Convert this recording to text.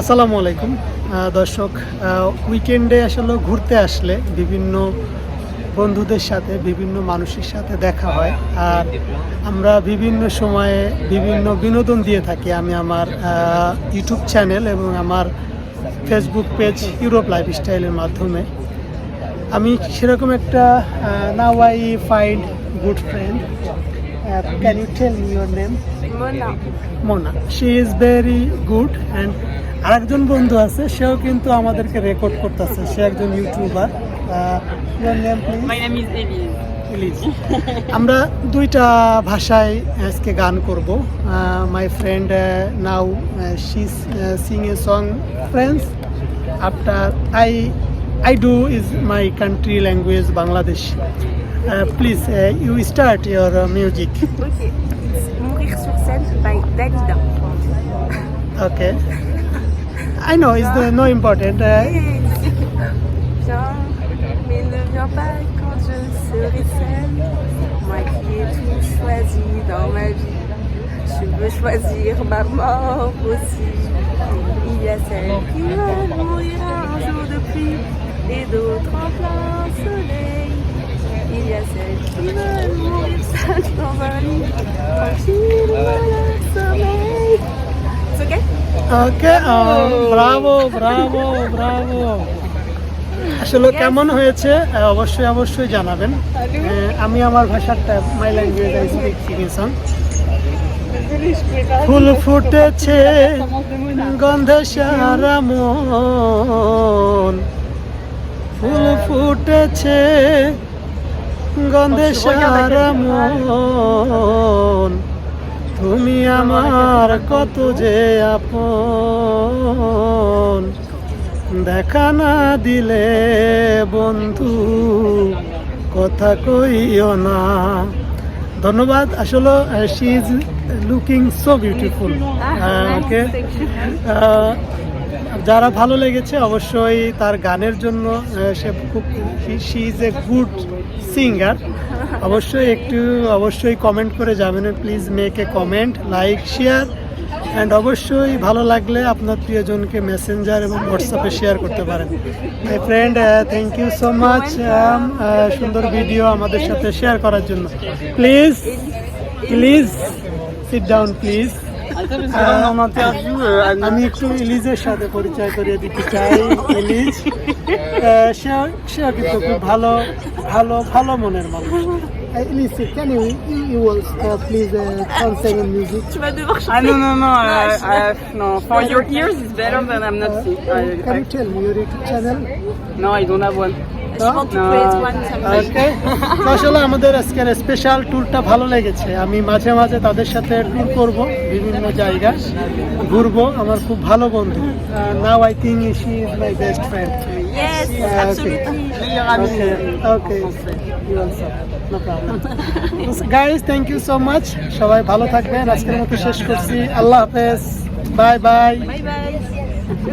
আসসালামু আলাইকুম। দর্শক উইকেন্ডে আসলে ঘুরতে আসলে বিভিন্ন বন্ধুদের সাথে, বিভিন্ন মানুষের সাথে দেখা হয়। আর আমরা বিভিন্ন সময়ে বিভিন্ন বিনোদন দিয়ে থাকি। আমি আমার ইউটিউব চ্যানেল এবং আমার ফেসবুক পেজ ইউরোপ লাইফস্টাইলের মাধ্যমে। আমি সেরকম একটা now I find good friend can you tell your name. Mona she is very good and আরেকজন বন্ধু আছে সেও কিন্তু আমাদেরকে রেকর্ড করতেছে। সে একজন ইউটিউবার আমরা দুইটা ভাষায় আজকে গান করব। My friend now she sing a song friends after I I do is my country language Bangladesh please you start your music By Dalida. Okay. I know it's the, no important. Uh, Viens, mais ne viens pas quand je serai seule. Moi qui ai tout choisi dans ma vie. Je veux choisir ma mort aussi. Il y a celles qui veulent mourir un jour de pluie et d'autres en plein soleil. Il y a celles qui veulent mourir seules dans un lit, tranquille Um, bravo, bravo, bravo. আসলে কেমন হয়েছে? অবশ্যই অবশ্যই জানাবেন। আমি আমার ভাষাটা my language I speak সিকিসন ফুল ফুটেছে গন্ধে সারা মন। ফুল ফুটেছে গন্ধে সারা মন। তুমি আমার কত যে আপন। দেখা না দিলে বন্ধু কথা কইও না। ধন্যবাদ আসলে she is looking so beautiful okay যারা ভালো লেগেছে, অবশ্যই তার গানের জন্য সে খুব she is a good singer অবশ্যই একটু, অবশ্যই কমেন্ট করে যাবেন please make a comment like share and অবশ্যই ভালো লাগলে আপনার প্রিয়জনকে মেসেঞ্জার এবং হোয়াটসঅ্যাপে শেয়ার করতে পারেন। My friend thank you so much সুন্দর ভিডিও আমাদের সাথে শেয়ার করার জন্য। Please please sit down please আমি একটু ইলিজের সাথে পরিচয় করিয়ে দিতে চাই ইলিজ সে সে কিন্তু খুব ভালো ভালো ভালো মনের মানুষ। Elise can you you please concern music Tu vas devoir chanter. Ah non, non, non, Non, uh, je- uh, no. For your ears, it's better than I'm not sick. I, can I, you tell me your YouTube channel no, I don't have one. আসলে আমাদের আজকের special ট্যুরটা ভালো লেগেছে। আমি মাঝে মাঝে তাদের সাথে ট্যুর করব বিভিন্ন জায়গা ঘুরবো। আমার খুব ভালো বন্ধু। Now I think she is my best friend Yes, absolutely. Meilleur ami. Okay you also no problem guys thank you so much সবাই ভালো থাকবেন। আজকের মতো শেষ করছি। আল্লাহ হাফেজ। Bye bye. Bye bye.